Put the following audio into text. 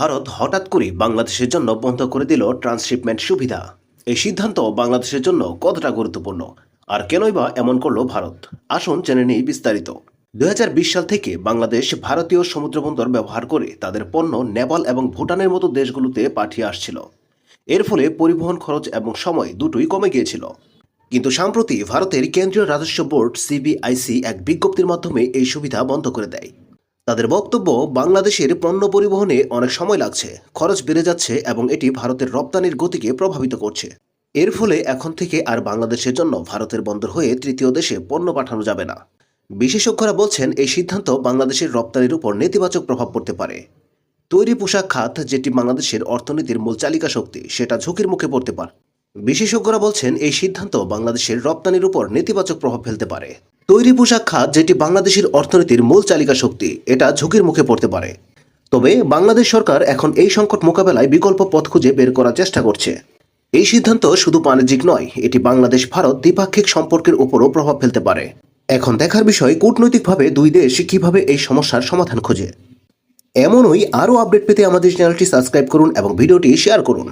ভারত হঠাৎ করে বাংলাদেশের জন্য বন্ধ করে দিল ট্রান্সশিপমেন্ট সুবিধা। এই সিদ্ধান্ত বাংলাদেশের জন্য কতটা গুরুত্বপূর্ণ? আর কেনই বা এমন করল ভারত? আসুন জেনে নিই বিস্তারিত। দু হাজার বিশ সাল থেকে বাংলাদেশ ভারতীয় সমুদ্রবন্দর ব্যবহার করে তাদের পণ্য নেপাল এবং ভুটানের মতো দেশগুলোতে পাঠিয়ে আসছিল। এর ফলে পরিবহন খরচ এবং সময় দুটোই কমে গিয়েছিল। কিন্তু সম্প্রতি ভারতের কেন্দ্রীয় রাজস্ব বোর্ড সিবিআইসি এক বিজ্ঞপ্তির মাধ্যমে এই সুবিধা বন্ধ করে দেয়। তাদের বক্তব্য বাংলাদেশের পণ্য পরিবহনে অনেক সময় লাগছে, খরচ বেড়ে যাচ্ছে এবং এটি ভারতের রপ্তানির গতিকে প্রভাবিত করছে। এর ফলে এখন থেকে আর বাংলাদেশের জন্য ভারতের বন্দর হয়ে তৃতীয় দেশে পণ্য পাঠানো যাবে না। বিশেষজ্ঞরা বলছেন এই সিদ্ধান্ত বাংলাদেশের রপ্তানির উপর নেতিবাচক প্রভাব পড়তে পারে। তৈরি পোশাক, খাত যেটি বাংলাদেশের অর্থনীতির মূল চালিকা শক্তি, সেটা ঝুঁকির মুখে পড়তে পারে। বিশেষজ্ঞরা বলছেন এই সিদ্ধান্ত বাংলাদেশের রপ্তানির উপর নেতিবাচক প্রভাব ফেলতে পারে। তৈরি পোশাক খাত যেটি বাংলাদেশের অর্থনীতির মূল চালিকা শক্তি, এটা ঝুঁকির মুখে পড়তে পারে। তবে বাংলাদেশ সরকার এখন এই সংকট মোকাবেলায় বিকল্প পথ খুঁজে বের করার চেষ্টা করছে। এই সিদ্ধান্ত শুধু বাণিজ্যিক নয়, এটি বাংলাদেশ, ভারত দ্বিপাক্ষিক সম্পর্কের উপরও প্রভাব ফেলতে পারে। এখন দেখার বিষয়, কূটনৈতিকভাবে দুই দেশ কীভাবে এই সমস্যার সমাধান খোঁজে। এমনই আরও আপডেট পেতে আমাদের চ্যানেলটি সাবস্ক্রাইব করুন এবং ভিডিওটি শেয়ার করুন।